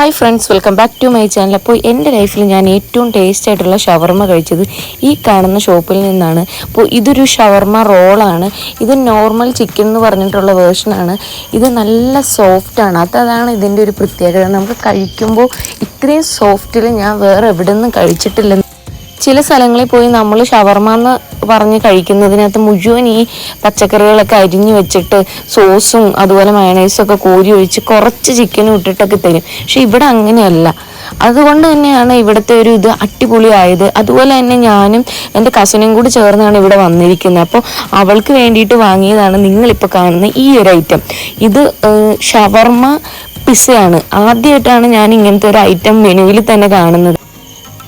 Hi friends welcome back to my channel അപ്പോൾ എന്റെ ലൈഫിൽ ഞാൻ ഏറ്റവും ടേസ്റ്റ് ആയിട്ടുള്ള ഷവർമ കഴിച്ചത് ഈ കാണുന്ന ഷോപ്പിൽ നിന്നാണ്. അപ്പോൾ ഇതൊരു ഷവർമ റോളാണ് ഇത് നോർമൽ ചിക്കൻ എന്ന് പറഞ്ഞിട്ടുള്ള വേർഷനാണ് ഇത് നല്ല സോഫ്റ്റാണ് അതാണ് ഇതിന്റെ ഒരു പ്രത്യേകത. നമുക്ക് കഴിക്കുമ്പോൾ ഇത്രയും സോഫ്റ്റിൽ ഞാൻ വേറെ എവിടെ നിന്നും കഴിച്ചിട്ടില്ല. ചില സ്ഥലങ്ങളിൽ പോയി നമ്മൾ ഷവർമ എന്ന് പറഞ്ഞ് കഴിക്കുന്നതിനകത്ത് മുഴുവൻ ഈ പച്ചക്കറികളൊക്കെ അരിഞ്ഞു വെച്ചിട്ട് സോസും അതുപോലെ മയണൈസും ഒക്കെ കോരി ഒഴിച്ച് കുറച്ച് ചിക്കനും ഇട്ടിട്ടൊക്കെ തരും. പക്ഷെ ഇവിടെ അങ്ങനെയല്ല. അതുകൊണ്ട് തന്നെയാണ് ഇവിടുത്തെ ഒരു ഇത് അടിപൊളിയായത്. അതുപോലെ തന്നെ ഞാനും എന്റെ കസിനും കൂടി ചേർന്നാണ് ഇവിടെ വന്നിരിക്കുന്നത്. അപ്പോൾ അവൾക്ക് വേണ്ടിയിട്ട് വാങ്ങിയതാണ് നിങ്ങളിപ്പോൾ കാണുന്ന ഈ ഒരു ഐറ്റം ഇത് ഷവർമ പിസയാണ് ആദ്യമായിട്ടാണ് ഞാൻ ഇങ്ങനത്തെ ഒരു ഐറ്റം മെനുവിൽ തന്നെ കാണുന്നത്.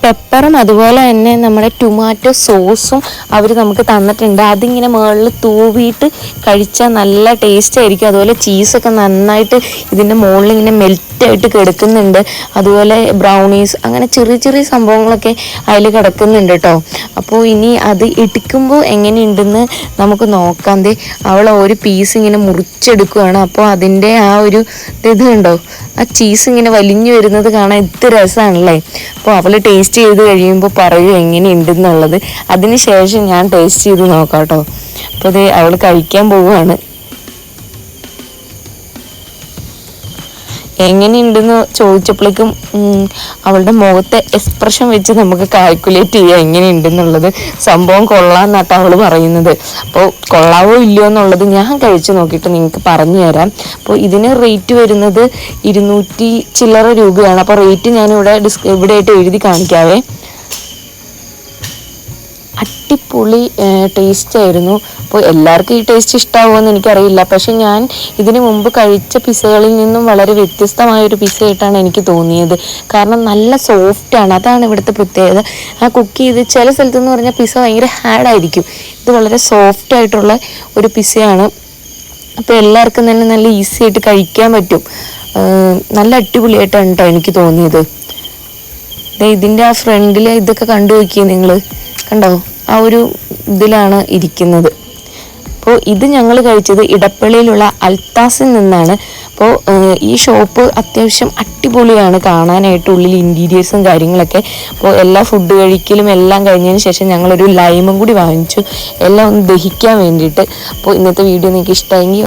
പെപ്പറും അതുപോലെ തന്നെ നമ്മുടെ ടൊമാറ്റോ സോസും അവർ നമുക്ക് തന്നിട്ടുണ്ട്. അതിങ്ങനെ മുകളിൽ തൂവിയിട്ട് കഴിച്ചാൽ നല്ല ടേസ്റ്റ് ആയിരിക്കും. അതുപോലെ ചീസൊക്കെ നന്നായിട്ട് ഇതിന്റെ മുകളിൽ ഇങ്ങനെ മെൽറ്റായിട്ട് കിടക്കുന്നുണ്ട്. അതുപോലെ ബ്രൗണീസ് അങ്ങനെ ചെറിയ ചെറിയ സംഭവങ്ങളൊക്കെ അതിൽ കിടക്കുന്നുണ്ട് കേട്ടോ അപ്പോൾ ഇനി അത് ഇടിക്കുമ്പോൾ എങ്ങനെയുണ്ടെന്ന് നമുക്ക് നോക്കാം. ദേ അവൾ ഒരു പീസ് ഇങ്ങനെ മുറിച്ചെടുക്കുകയാണ് അപ്പോൾ അതിന്റെ ആ ഒരു ഇത് ഉണ്ടോ ആ ചീസ് ഇങ്ങനെ വലിഞ്ഞു വരുന്നത് കാണാൻ എത്ര രസമാണല്ലേ അപ്പോൾ അവൾ ടേസ്റ്റ് ചെയ്ത് കഴിയുമ്പോൾ പറയൂ എങ്ങനെയുണ്ടെന്നുള്ളത്. അതിന് ശേഷം ഞാൻ ടേസ്റ്റ് ചെയ്ത് നോക്കാം കേട്ടോ അപ്പോൾ ഇത് അവൾ കഴിക്കാൻ പോവുകയാണ് എങ്ങനെയുണ്ടെന്ന് ചോദിച്ചപ്പോഴേക്കും അവളുടെ മുഖത്തെ എക്സ്പ്രഷൻ വെച്ച് നമുക്ക് കാൽക്കുലേറ്റ് ചെയ്യാം എങ്ങനെയുണ്ടെന്നുള്ളത്. സംഭവം കൊള്ളാമെന്നാട്ടാണ് അവൾ പറയുന്നത്. അപ്പോൾ കൊള്ളാവോ ഇല്ലയോ എന്നുള്ളത് ഞാൻ കഴിച്ചു നോക്കിയിട്ട് നിങ്ങൾക്ക് പറഞ്ഞു തരാം. അപ്പോൾ ഇതിന് റേറ്റ് വരുന്നത് ഇരുന്നൂറ്റി ചില്ലറ രൂപയാണ്. അപ്പോൾ റേറ്റ് ഞാൻ ഇവിടെ ഡിസ് ഇവിടെ ആയിട്ട് എഴുതി കാണിക്കാവേ. അടിപൊളി ടേസ്റ്റ് ആയിരുന്നു. അപ്പോൾ എല്ലാവർക്കും ഈ ടേസ്റ്റ് ഇഷ്ടമാവുമെന്ന് എനിക്കറിയില്ല. പക്ഷെ ഞാൻ ഇതിനു മുമ്പ് കഴിച്ച പിസകളിൽ നിന്നും വളരെ വ്യത്യസ്തമായ ഒരു പിസ ആയിട്ടാണ് എനിക്ക് തോന്നിയത്. കാരണം നല്ല സോഫ്റ്റാണ് അതാണ് ഇവിടുത്തെ പ്രത്യേകത. ആ കുക്ക് ചെയ്ത് ചില സ്ഥലത്ത് എന്ന് പറഞ്ഞാൽ പിസ ഭയങ്കര ഹാർഡായിരിക്കും ഇത് വളരെ സോഫ്റ്റ് ആയിട്ടുള്ള ഒരു പിസയാണ് അപ്പോൾ എല്ലാവർക്കും തന്നെ നല്ല ഈസി ആയിട്ട് കഴിക്കാൻ പറ്റും. നല്ല അടിപൊളിയായിട്ടാണ് കേട്ടോ എനിക്ക് തോന്നിയത്. ദേ ഇതിന്റെ ആ ഫ്രണ്ടിൽ ഇതൊക്കെ കണ്ടു നോക്കിയേ നിങ്ങൾ കണ്ടോ? ആ ഒരു ഇതിലാണ് ഇരിക്കുന്നത്. അപ്പോൾ ഇത് ഞങ്ങൾ കഴിച്ചത് ഇടപ്പള്ളിയിലുള്ള അൽത്താസിൽ നിന്നാണ്. അപ്പോൾ ഈ ഷോപ്പ് അത്യാവശ്യം അടിപൊളിയാണ് കാണാനായിട്ട് ഉള്ളിൽ ഇന്റീരിയേഴ്സും കാര്യങ്ങളൊക്കെ. അപ്പോൾ എല്ലാ ഫുഡ് കഴിക്കലും എല്ലാം കഴിഞ്ഞതിന് ശേഷം ഞങ്ങളൊരു ലൈമും കൂടി വാങ്ങിച്ചു. എല്ലാം ഒന്ന് ദഹിക്കാൻ വേണ്ടിയിട്ട്. അപ്പോൾ ഇന്നത്തെ വീഡിയോ നിങ്ങൾക്ക് ഇഷ്ടമെങ്കിൽ